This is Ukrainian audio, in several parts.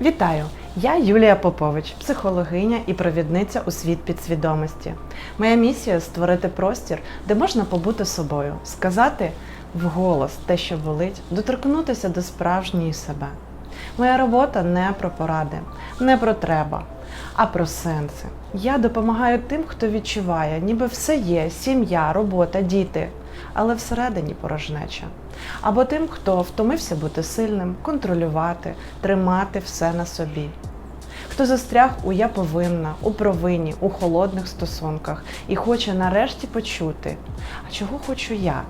Вітаю! Я Юлія Попович, психологиня і провідниця у світ підсвідомості. Моя місія створити простір, де можна побути собою, сказати вголос те, що болить, доторкнутися до справжньої себе. Моя робота не про поради, не про треба, а про сенси. Я допомагаю тим, хто відчуває, ніби все є: сім'я, робота, діти, але всередині порожнеча. Або тим, хто втомився бути сильним, контролювати, тримати все на собі. Хто застряг у я повинна, у провині, у холодних стосунках і хоче нарешті почути, а чого хочу я?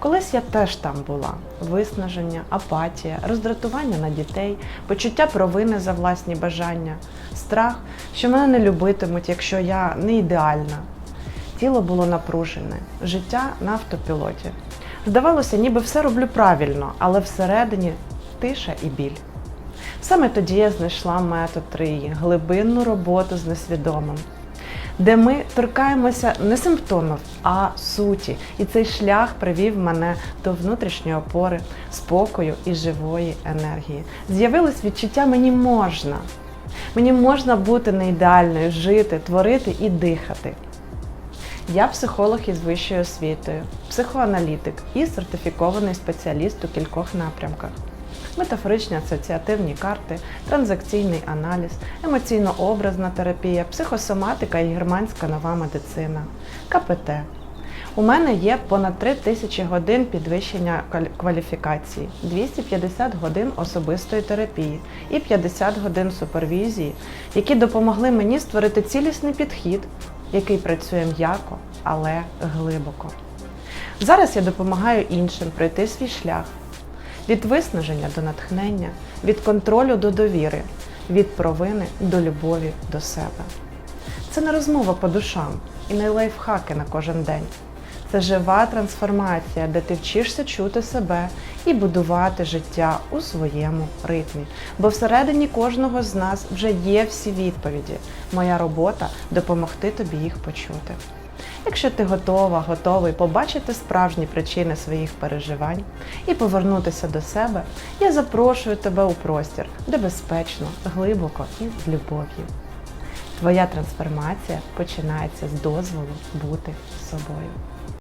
Колись я теж там була: виснаження, апатія, роздратування на дітей, почуття провини за власні бажання, страх, що мене не любитимуть, якщо я не ідеальна. Тіло було напружене, життя на автопілоті. Здавалося, ніби все роблю правильно, але всередині тиша і біль. Саме тоді я знайшла метод трії, глибинну роботу з несвідомим, де ми торкаємося не симптомів, а суті. І цей шлях привів мене до внутрішньої опори, спокою і живої енергії. З'явилось відчуття мені можна. Мені можна бути не ідеальною, жити, творити і дихати. Я психолог із вищою освітою, психоаналітик і сертифікований спеціаліст у кількох напрямках. Метафоричні асоціативні карти, транзакційний аналіз, емоційно-образна терапія, психосоматика і германська нова медицина, КПТ. У мене є понад 3 тисячі годин підвищення кваліфікації, 250 годин особистої терапії і 50 годин супервізії, які допомогли мені створити цілісний підхід, який працює м'яко, але глибоко. Зараз я допомагаю іншим пройти свій шлях від виснаження до натхнення, від контролю до довіри, від провини до любові до себе. Це не розмова по душам і не лайфхаки на кожен день. Це жива трансформація, де ти вчишся чути себе і будувати життя у своєму ритмі. Бо всередині кожного з нас вже є всі відповіді. Моя робота допомогти тобі їх почути. Якщо ти готова, готовий побачити справжні причини своїх переживань і повернутися до себе, я запрошую тебе у простір, де безпечно, глибоко і з любов'ю. Твоя трансформація починається з дозволу бути собою.